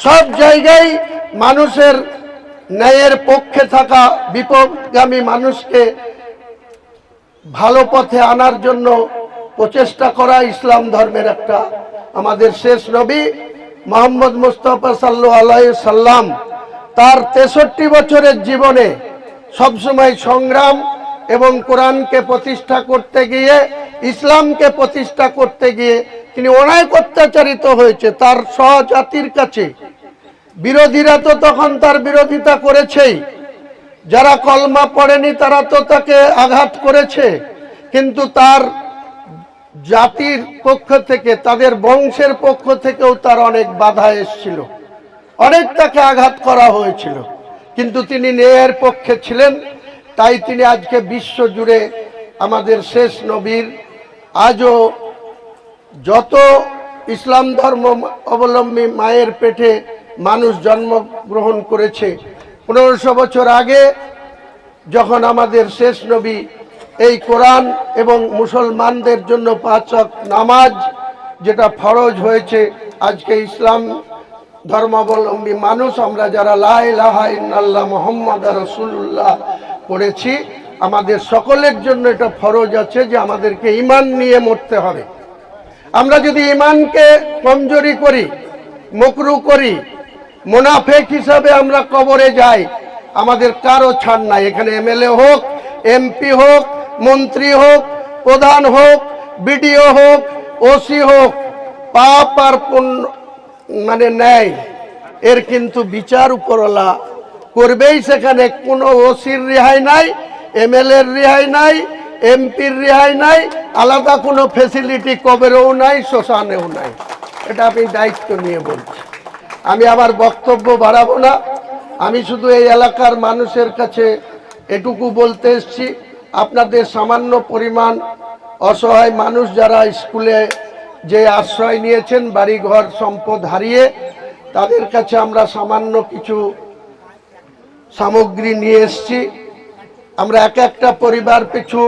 সব জায়গায় মানুষের ন্যায়ের পক্ষে থাকা বিপদগামী মানুষকে ভালো পথে আনার জন্য প্রচেষ্টা করা ইসলাম ধর্মের একটা আমাদের শেষ নবী মোহাম্মদ মুস্তফা সাল্লু আলাই সাল্লাম তার তেষট্টি বছরের জীবনে সবসময় সংগ্রাম এবং কোরআনকে প্রতিষ্ঠা করতে গিয়ে ইসলামকে প্রতিষ্ঠা করতে গিয়ে তিনি অনেক অত্যাচারিত হয়েছে তার সহজাতির কাছে। বিরোধীরা তো তখন তার বিরোধিতা করেছেই। যারা কলমা পড়েনি তারা তো তাকে আঘাত করেছে। কিন্তু তার জাতির পক্ষ থেকে, তাদের বংশের পক্ষ থেকেও তার অনেক বাধা এসেছিল। অনেক তাকে আঘাত করা হয়েছিল। কিন্তু তিনি ন্যায়ের পক্ষে ছিলেন। তাই তিনি আজকে বিশ্ব জুড়ে আমাদের শেষ নবীর আজও যত ইসলাম ধর্ম অবলম্বী মায়ের পেটে মানুষ জন্মগ্রহণ করেছে, পনেরোশো বছর আগে যখন আমাদের শেষ নবী এই কোরআন এবং মুসলমানদের জন্য পাঁচক নামাজ, যেটা ফরজ হয়েছে, আজকে ইসলাম ধর্মাবলম্বী মানুষ, আমরা যারা লাহাইনাল্লাহ মোহাম্মদ রসুল্লাহ পড়েছি আমাদের সকলের জন্য এটা ফরজ আছে যে আমাদেরকে ইমান নিয়ে মরতে হবে। আমরা যদি ইমানকে কমজোরি করি, মকরু করি, মোনাফেক হিসাবে আমরা কবরে যাই, আমাদের কারও ছাড় নাই। এখানে এমএলএ হোক, এমপি হোক, মন্ত্রী হোক, প্রধান হোক, বিডিও হোক, ওসি হোক, পাপ আর মানে ন্যায়, এর কিন্তু বিচার উপরলা করবেই সেখানে। কোনো ওসির রেহাই নাই এমএলএর রেহাই নাই এমপির রেহাই নাই, আলাদা কোনো ফেসিলিটি কবেরও নাই, শ্মশানেও নাই। এটা আমি দায়িত্ব নিয়ে বলছি আমি আমার বক্তব্য বাড়াবো না। আমি শুধু এই এলাকার মানুষের কাছে এটুকু বলতে এসছি, আপনাদের সামান্য পরিমাণ অসহায় মানুষ যারা স্কুলে যে আশ্রয় নিয়েছেন, বাড়িঘর সম্পদ হারিয়ে, তাদের কাছে আমরা সামান্য কিছু সামগ্রী নিয়ে এসছি। আমরা এক একটা পরিবার পিছু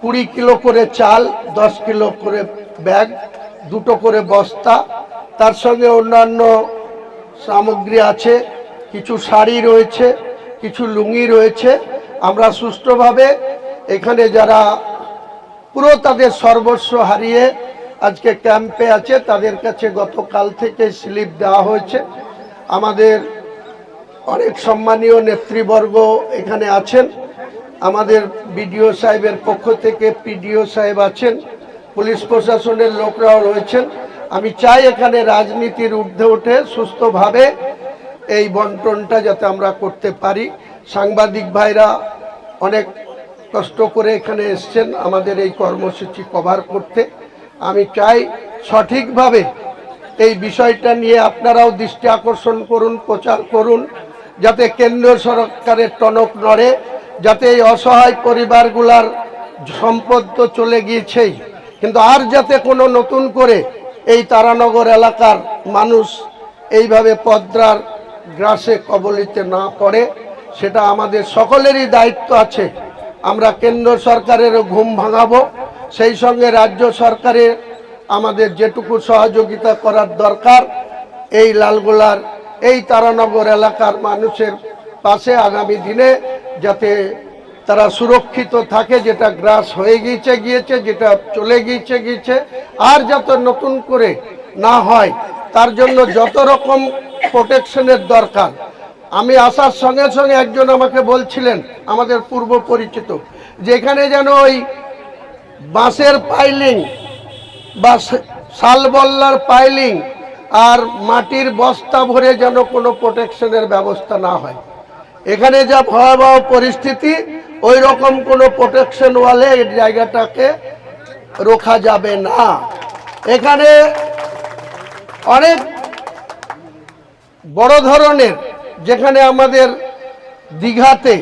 কুড়ি কিলো করে চাল, দশ কিলো করে ব্যাগ, দুটো করে বস্তা। তার সঙ্গে অন্যান্য সামগ্রী আছে, কিছু শাড়ি রয়েছে, কিছু লুঙ্গি রয়েছে। আমরা সুষ্ঠুভাবে এখানে যারা পুরো তাদের সর্বস্ব হারিয়ে আজকে ক্যাম্পে আছে, তাদের কাছে গতকাল থেকে স্লিপ দেওয়া হয়েছে। আমাদের অনেক সম্মানীয় নেতৃবর্গ এখানে আছেন। আমাদের বিডিও সাহেবের পক্ষ থেকে পিডিও সাহেব আছেন, পুলিশ প্রশাসনের লোকরাও রয়েছেন। আমি চাই এখানে রাজনীতির ঊর্ধ্বে উঠে সুস্থভাবে এই বন্টনটা যাতে আমরা করতে পারি। সাংবাদিক ভাইরা অনেক কষ্ট করে এখানে এসছেন আমাদের এই কর্মসূচি কভার করতে। আমি চাই সঠিকভাবে এই বিষয়টা নিয়ে আপনারাও দৃষ্টি আকর্ষণ করুন, প্রচার করুন। যাতে কেন্দ্রীয় সরকারের টনক নড়ে, যাতে এই অসহায় পরিবারগুলার সম্পদ তো চলে গিয়েছেই। কিন্তু আর যাতে কোনো নতুন করে এই তারানগর এলাকার মানুষ এইভাবে পদ্রার গ্রাসে কবলিতে না পড়ে, সেটা আমাদের সকলেরই দায়িত্ব আছে। আমরা কেন্দ্র সরকারেরও ঘুম ভাঙাবো, সেই সঙ্গে রাজ্য সরকারের আমাদের যেটুকু সহযোগিতা করার দরকার, এই লালগোলার এই তারানগর এলাকার মানুষের পাশে আগামী দিনে যাতে তারা সুরক্ষিত থাকে, যেটা গ্রাস হয়ে গিয়েছে গিয়েছে, যেটা চলে গিয়েছে গিয়েছে, আর যাতে নতুন করে না হয়, তার জন্য যত রকম প্রোটেকশনের দরকার। আমি আসার সঙ্গে সঙ্গে একজন আমাকে বলছিলেন, আমাদের পূর্ব পরিচিত যেখানে যেন ওই বাঁশের পাইলিং বা শালবল্লার পাইলিং আর মাটির বস্তা ভরে যেন কোনো প্রোটেকশনের ব্যবস্থা না হয়। এখানে যা ভয়াবহ পরিস্থিতি ওই রকম কোনো প্রোটেকশন ওয়ালে এই জায়গাটাকে রোখা যাবে না। এখানে অনেক বড় ধরনের, যেখানে আমাদের দীঘাতে,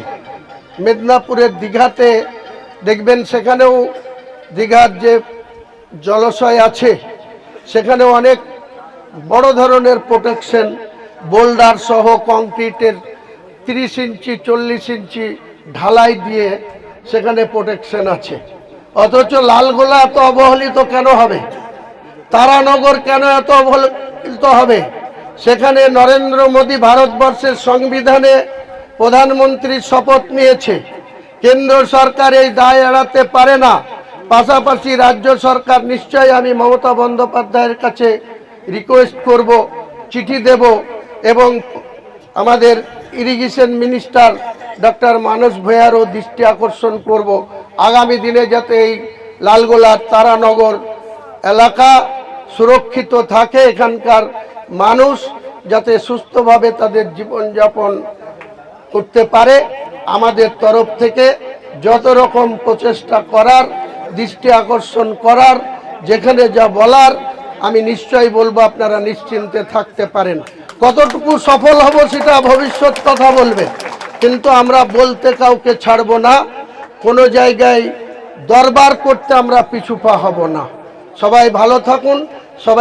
মেদিনীপুরের দীঘাতে, দেখবেন সেখানেও দীঘার যে জলাশয় আছে সেখানে অনেক বড় ধরনের প্রোটেকশন বোল্ডার সহ কংক্রিটের তিরিশ ইঞ্চি, চল্লিশ ইঞ্চি ঢালাই দিয়ে সেখানে প্রোটেকশন আছে। অথচ লালগোলা এত অবহেলিত কেন হবে? তারানগর কেন এত অবহেলিত হবে? সেখানে নরেন্দ্র মোদী ভারতবর্ষের সংবিধানে প্রধানমন্ত্রীর শপথ নিয়েছে। কেন্দ্র সরকার এই দায় এড়াতে পারে না। পাশাপাশি রাজ্য সরকার নিশ্চয়ই আমি মমতা বন্দ্যোপাধ্যায়ের কাছে রিকোয়েস্ট করব, চিঠি দেব এবং আমাদের ইরিগেশন মিনিস্টার ডক্টর মানস ভূঁয়ারও দৃষ্টি আকর্ষণ করব। আগামী দিনে যাতে এই লালগোলার তারানগর এলাকা সুরক্ষিত থাকে, এখানকার মানুষ যাতে সুস্থভাবে তাদের জীবনযাপন করতে পারে, আমাদের তরফ থেকে যত রকম প্রচেষ্টা করার, দৃষ্টি আকর্ষণ করার, যেখানে যা বলার আমি নিশ্চয়ই বলব আপনারা নিশ্চিন্তে থাকতে পারেন। কতটুকু সফল হব সেটা ভবিষ্যৎ কথা বলবে। কিন্তু আমরা বলতে কাউকে ছাড়ব না। কোনো জায়গায় দরবার করতে আমরা পিছুপা হব না। সবাই ভালো থাকুন, সবাই